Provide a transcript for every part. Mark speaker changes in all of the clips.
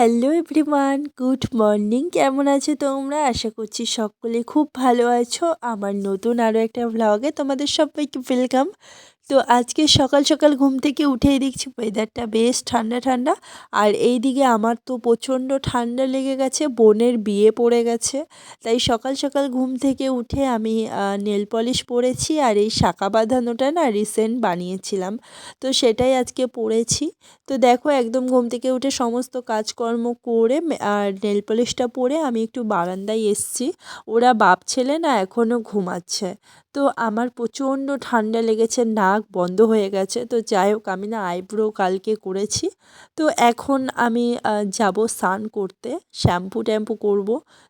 Speaker 1: Hello everyone good morning কেমন আছো তোমরা? আশা করছি সকলে খুব ভালো আছো। আমার নতুন আরও একটা ভ্লগে তোমাদের সবাইকে ওয়েলকাম তো আজকে সকাল সকাল ঘুম থেকে উঠেই দেখছি ওয়েদারটা বেশ ঠান্ডা ঠান্ডা। আর এই দিকে আমার তো প্রচণ্ড ঠান্ডা লেগে গেছে, বোনের বিয়ে পড়ে গেছে। তাই সকাল সকাল ঘুম থেকে উঠে আমি নেল পলিশ পরেছি আর এই শাঁকা বাঁধানোটা না রিসেন্ট বানিয়েছিলাম। তো সেটাই আজকে পরেছি। তো দেখো একদম ঘুম থেকে উঠে সমস্ত কাজকর্ম করে আর নেল পলিশটা পরে আমি একটু বারান্দায় এসছি। ওরা বাপ ছেলে না এখনও ঘুমাচ্ছে। তো আমার প্রচণ্ড ঠান্ডা লেগেছে নাক বন্ধ হয়ে গেছে। তো যাই হোক, আমি না আইব্রো কালকে করেছি। তো এখন আমি যাব স্নান করতে, শ্যাম্পু ট্যাম্পু করব।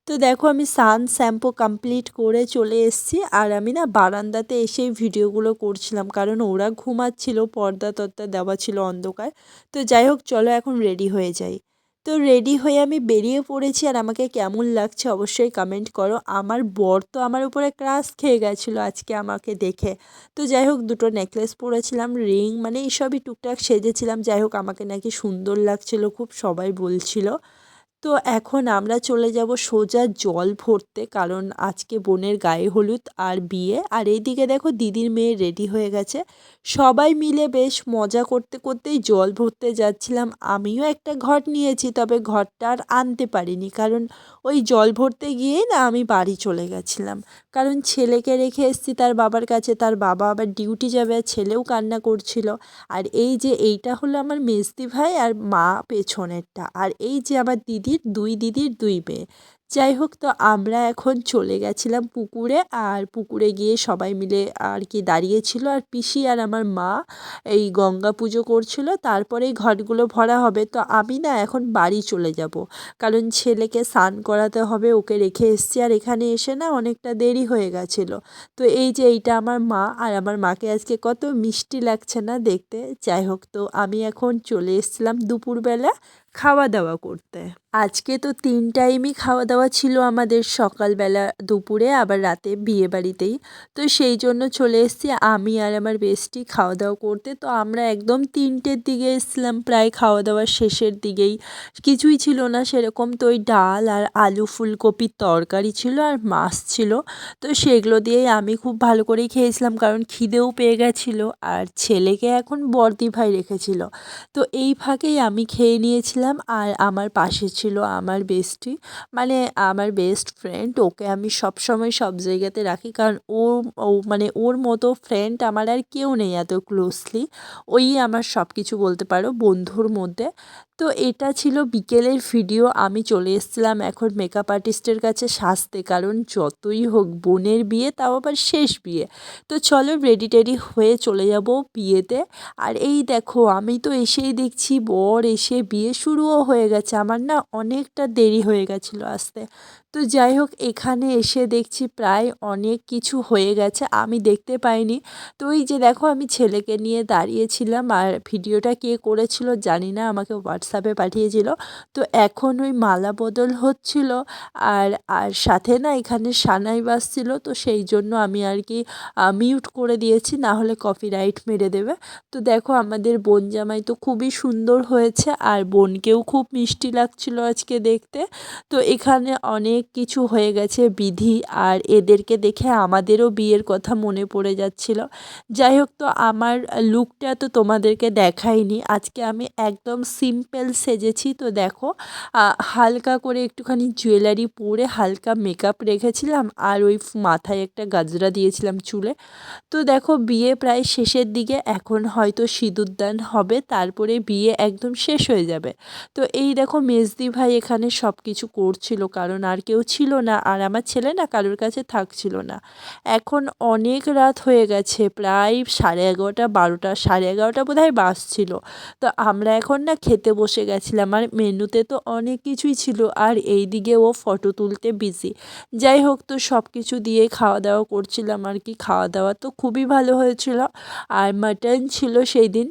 Speaker 1: তো দেখো আমি স্নান শ্যাম্পু কমপ্লিট করে চলে এসেছি। আর আমি না বারান্দাতে এসেই ভিডিওগুলো করছিলাম। কারণ ওরা ঘুমাচ্ছিল পর্দা তর্দা দেওয়া ছিল অন্ধকার। তো যাই হোক, চলো এখন রেডি হয়ে যাই। তো রেডি হয়ে আমি বেরিয়ে পড়েছি আর আমাকে কেমন লাগছে অবশ্যই কমেন্ট করো। আমার বর তো আমার উপরে ক্রাশ খেয়ে গেছিল আজকে আমাকে দেখে। তো যাই হোক, দুটো নেকলেস পরেছিলাম রিং মানে এইসবই টুকটাক সেজেছিলাম। যাই হোক, আমাকে নাকি সুন্দর লাগছিল, খুব সবাই বলছিল। তো এখন আমরা চলে যাব সোজা জল ভরতে, কারণ আজকে বোনের গায়ে হলুদ আর বিয়ে। আর এইদিকে দেখো দিদির মেয়ে রেডি হয়ে গেছে। সবাই মিলে বেশ মজা করতে করতেই জল ভরতে যাচ্ছিলাম। আমিও একটা ঘট নিয়েছি, তবে ঘরটা আর আনতে পারিনি, কারণ ওই জল ভরতে গিয়েই না আমি বাড়ি চলে গেছিলাম। কারণ ছেলেকে রেখে এসেছি তার বাবার কাছে, তার বাবা আবার ডিউটি যাবে, আর ছেলেও কান্না করছিল। আর এই যে এইটা হলো আমার মেজদি ভাই আর মা পেছনেরটা। আর এই যে আমার দিদির দুই দিদির দুই মেয়ে। যাই হোক তো আমরা এখন চলে গেছিলাম পুকুরে আর পুকুরে গিয়ে সবাই মিলে আর কি দাঁড়িয়েছিল আর পিসি আর আমার মা এই গঙ্গা পুজো করছিল তারপরেই ঘটগুলো ভরা হবে। তো আমি না এখন বাড়ি চলে যাব, কারণ ছেলেকে স্নান করাতে হবে, ওকে রেখে এসছি। আর এখানে এসে না অনেকটা দেরি হয়ে গেছিল। তো এই যে এইটা আমার মা আর আমার মাকে আজকে কত মিষ্টি লাগছে না দেখতে। যাই হোক তো আমি এখন চলে এসেছিলাম দুপুরবেলা খাওয়া দাওয়া করতে। আজকে তো তিন টাইমই খাওয়া দাওয়া ছিল আমাদের সকালবেলা দুপুরে, আবার রাতে বিয়ে বাড়িতেই। তো সেই জন্য চলে এসেছি আমি আর আমার বেস্টি খাওয়া দাওয়া করতে। তো আমরা একদম তিনটের দিকে এসেছিলাম, প্রায় খাওয়া দাওয়ার শেষের দিকেই। কিছুই ছিল না, সেরকম তো ওই ডাল আর আলু ফুলকপির তরকারি ছিল আর মাছ ছিল। তো সেগুলো দিয়েই আমি খুব ভালো করেই খেয়েছিলাম, কারণ খিদেও পেয়ে গেছিল আর ছেলেকে এখন বর্দি ভাই রেখেছিল। তো এই ফাঁকেই আমি খেয়ে নিয়েছিলাম আর আমার পাশে ছিল আমার বেস্টি মানে আমার বেস্ট ফ্রেন্ড ওকে আমি সব সময় সব জায়গাতে রাখি, কারণ ওর, ও মানে ওর মতো ফ্রেন্ড আমার আর কেউ নেই এত ক্লোজলি ওই আমার সব কিছু বলতে পারো বন্ধুর মধ্যে। তো এটা ছিল বিকেলের ভিডিও। আমি চলে এসেছিলাম এখন মেকআপ আর্টিস্টের কাছে সাজতে, কারণ যতই হোক বোনের বিয়ে, তাও আবার শেষ বিয়ে। তো চলো রেডি টেডি হয়ে চলে যাব বিয়েতে। আর এই দেখো, আমি তো এসেই দেখছি বর এসে বিয়ে শুরুও হয়ে গেছে। আমার না অনেকটা দেরি হয়ে গেছিল আসতে। তো যাই হোক, এখানে এসে দেখছি প্রায় অনেক কিছু হয়ে গেছে। আমি দেখতে পাইনি। তো এই যে দেখো, আমি ছেলেকে নিয়ে দাঁড়িয়েছিলাম। আর ভিডিওটা কে করেছিল জানি না, আমাকে হোয়াটসঅ্যাপে পাঠিয়েছিল। তো এখন ওই মালা বদল হচ্ছিল আর আর সাথে না এখানে সানাই বাজছিল। তো সেই জন্য আমি আর কি মিউট করে দিয়েছি, না হলে কপিরাইট মেরে দেবে। তো দেখো আমাদের বোন জামাই তো খুবই সুন্দর হয়েছে আর বোনকেও খুব মিষ্টি লাগছিল আজকে দেখতে। তো এখানে অনেক কিছু হয়ে গেছে বিধি আর এদেরকে দেখে আমাদেরও বিয়ের কথা মনে পড়ে যাচ্ছিল। যাই হোক, তো আমার লুকটা তো তোমাদেরকে দেখাইনি। আজকে আমি একদম সিম্পল সেজেছি। তো দেখো হালকা করে একটুখানি জুয়েলারি পরে হালকা মেকআপ রেখেছিলাম আর ওই মাথায় একটা গাজরা দিয়েছিলাম চুলে। তো দেখো, বিয়ে প্রায় শেষের দিকে, এখন হয়তো সিঁদুরদান হবে, তারপরে বিয়ে একদম শেষ হয়ে যাবে। তো এই দেখো, মেজদি ভাই এখানে সব কিছু করছিল, কারণ আর কেউ ছিল না, আর আমার ছেলে না কারোর কাছে থাকছিল না। এখন অনেক রাত হয়ে গেছে, প্রায় সাড়ে এগারোটা, বারোটা, সাড়ে এগারোটা বোধ হয় বাসছিল তো আমরা এখন না খেতে বসে গেছিলাম। আর মেনুতে তো অনেক কিছুই ছিল, আর এই দিকে ও ফটো তুলতে বিজি যাই হোক, তো সব কিছু দিয়ে খাওয়া দাওয়া করছিলাম আর কি। খাওয়া দাওয়া তো খুবই ভালো হয়েছিল। আর মাটন ছিল সেই দিন।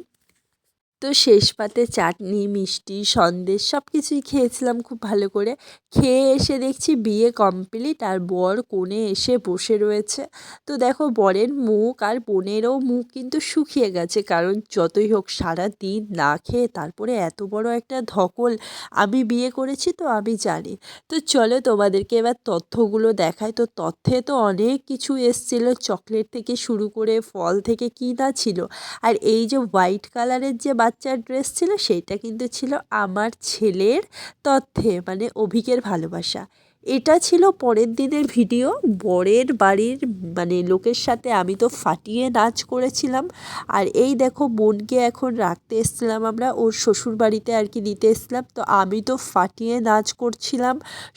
Speaker 1: তো শেষ পাতে চাটনি, মিষ্টি, সন্দেশ সব কিছুই খেয়েছিলাম খুব ভালো করে। খেয়ে এসে দেখছি বিয়ে কমপ্লিট আর বর কোণে এসে বসে রয়েছে। তো দেখো বরের মুখ আর বোনেরও মুখ কিন্তু শুকিয়ে গেছে, কারণ যতই হোক সারা দিন না খেয়ে তারপরে এত বড় একটা ধকল, আমি বিয়ে করেছি তো আমি জানি। তো চলো তোমাদেরকে এবার তথ্যগুলো দেখায় তো তথ্যে তো অনেক কিছু এসছিল, চকলেট থেকে শুরু করে ফল থেকে কী না ছিল। আর এই যে হোয়াইট কালারের যে বাচ্চার ড্রেস ছিল সেইটা কিন্তু ছিল আমার ছেলের তথ্যে মানে অভিকের ভালোবাসা। এটা ছিল পরের দিনের ভিডিও। বরের বাড়ির মানে লোকের সাথে আমি তো ফাটিয়ে নাচ করেছিলাম। আর এই দেখো, বোনকে এখন রাখতে এসছিলাম আমরা। ওর শ্বশুর বাড়িতে আর কি দিতে এসছিলাম। তো আমি তো ফাটিয়ে নাচ করছিলাম।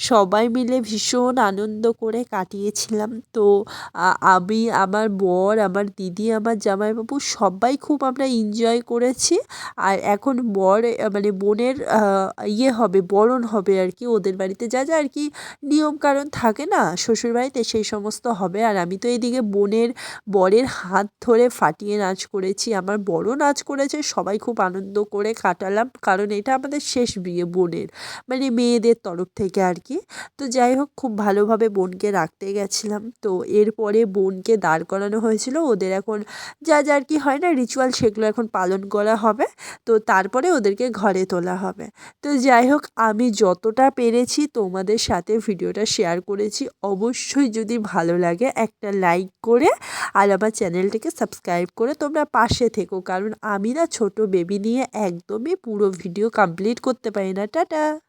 Speaker 1: সবাই মিলে ভীষণ আনন্দ করে কাটিয়েছিলাম। তো আমি, আমার বর, আমার দিদি, আমার জামাইবাবু সবাই খুব আমরা এনজয় করেছি। আর এখন বর মানে বোনের ইয়ে হবে, বরণ হবে আর কি। ওদের বাড়িতে যা যা আর কি নিয়মকানুন থাকে না? শ্বশুরবাড়িতে সেই সমস্ত হবে। আর আমি তো এদিকে বোনের বরের হাত ধরে ফাটিয়ে নাচ করেছি। আমার বড় নাচ করেছে। সবাই খুব আনন্দ করে কাটালাম। কারণ এটা আমাদের শেষ বিয়ে বোনের মানে মেয়েদের তরফ থেকে আর কি। তো যাই হোক, খুব ভালোভাবে বোনকে রাখতে গেছিলাম। তো এরপরে বোনকে দাঁড় করানো হয়েছিল। ওদের এখন যা যা আর কি হয় না রিচুয়াল সেগুলো এখন পালন করা হবে। তো তারপরে ওদেরকে ঘরে তোলা হবে। তো যাই হোক, আমি যতটা পেরেছি তোমাদের সাথে ভিডিওটা শেয়ার করেছি। অবশ্যই যদি ভালো লাগে একটা লাইক করে আর আমার চ্যানেলটিকে সাবস্ক্রাইব করে তোমরা পাশে থেকো। কারণ আমি না ছোট বেবি নিয়ে একদমই পুরো ভিডিও কমপ্লিট করতে পারি না। টাটা!